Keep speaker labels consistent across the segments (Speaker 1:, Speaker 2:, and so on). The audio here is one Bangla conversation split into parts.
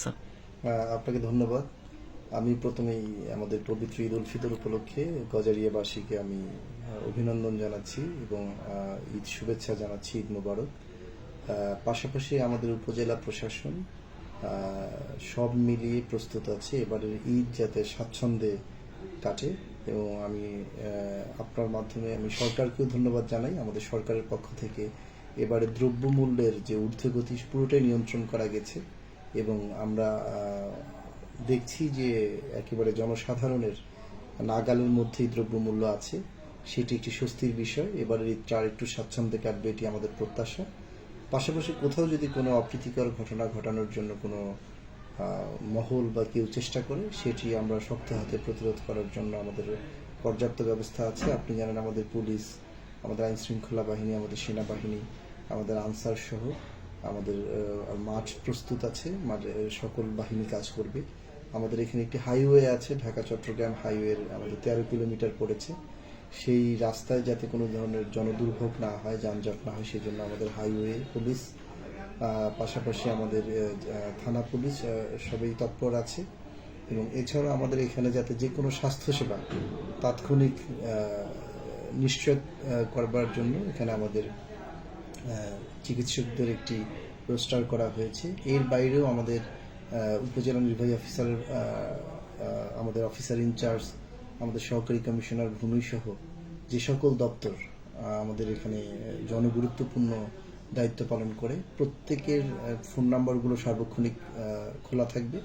Speaker 1: স্যার
Speaker 2: আপনাকে ধন্যবাদ। আমি প্রথমেই আমাদের পবিত্র ঈদ উল ফিতর উপলক্ষে গজারিয়াবাসীকে আমি অভিনন্দন জানাচ্ছি এবং ঈদ শুভেচ্ছা জানাচ্ছি, ঈদ মোবারক। পাশাপাশি আমাদের উপজেলা প্রশাসন সব মিলিয়ে প্রস্তুত আছে এবারের ঈদ যাতে স্বাচ্ছন্দ্যে কাটে এবং আমি আপনার মাধ্যমে আমি সরকারকেও ধন্যবাদ জানাই। আমাদের সরকারের পক্ষ থেকে এবারে দ্রব্যমূল্যের যে ঊর্ধ্বগতি পুরোটাই নিয়ন্ত্রণ করা গেছে। এবং আমরা দেখছি যে একেবারে জনসাধারণের নাগালের মধ্যেই দ্রব্যমূল্য আছে। সেটি একটি স্বস্তির বিষয়। এবারের ঈদটা আর একটু স্বাচ্ছন্দ্যে কাটবে এটি আমাদের প্রত্যাশা। পাশাপাশি কোথাও যদি কোনো অপ্রীতিকর ঘটনা ঘটানোর জন্য কোনো মহল বা কেউ চেষ্টা করে, সেটি আমরা শক্ত হাতে প্রতিরোধ করার জন্য আমাদের পর্যাপ্ত ব্যবস্থা আছে। আপনি জানেন আমাদের পুলিশ, আমাদের আইন শৃঙ্খলা বাহিনী, আমাদের সেনাবাহিনী, আমাদের আনসার সহ আমাদের মাঠ প্রস্তুত আছে সকল বাহিনী কাজ করবে। আমাদের এখানে একটি হাইওয়ে আছে, ঢাকা, চট্টগ্রাম হাইওয়ের আমাদের তেরো কিলোমিটার পড়েছে। সেই রাস্তায় যাতে কোনো ধরনের জনদুর্ভোগ না হয়, যানজট না হয় সেই জন্য আমাদের হাইওয়ে, পুলিশ পাশাপাশি আমাদের থানা পুলিশ সবই তৎপর আছে। এবং এছাড়াও আমাদের এখানে যাতে যে কোনো স্বাস্থ্যসেবা তাৎক্ষণিক নিশ্চয় করবার জন্য এখানে আমাদের চিকিৎসকদের একটি রোস্টার করা হয়েছে। এর বাইরেও আমাদের উপজেলা নির্বাহী অফিসার আমাদের অফিসার ইনচার্জ আমাদের সহকারী কমিশনার ভূমি সহ যে সকল দপ্তর আমাদের এখানে জনগুরুত্বপূর্ণ দায়িত্ব পালন করে, প্রত্যেকের ফোন নাম্বারগুলো সার্বক্ষণিক খোলা থাকবে।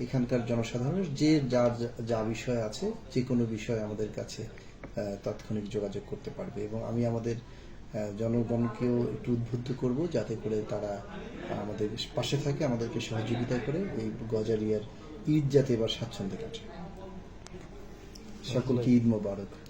Speaker 2: এখানকার জনসাধারণের যে যার যা- বিষয় আছে যে কোনো বিষয় আমাদের কাছে তাৎক্ষণিক যোগাযোগ করতে পারবে এবং আমি আমাদের জনগণকেও একটু উদ্বুদ্ধ করব যাতে করে তারা, আমাদের পাশে থাকে, আমাদেরকে সহযোগিতা করে এই গজারিয়ার ঈদ যাতে এবার স্বাচ্ছন্দ্যে কাটে। সকলকে ঈদ মোবারক।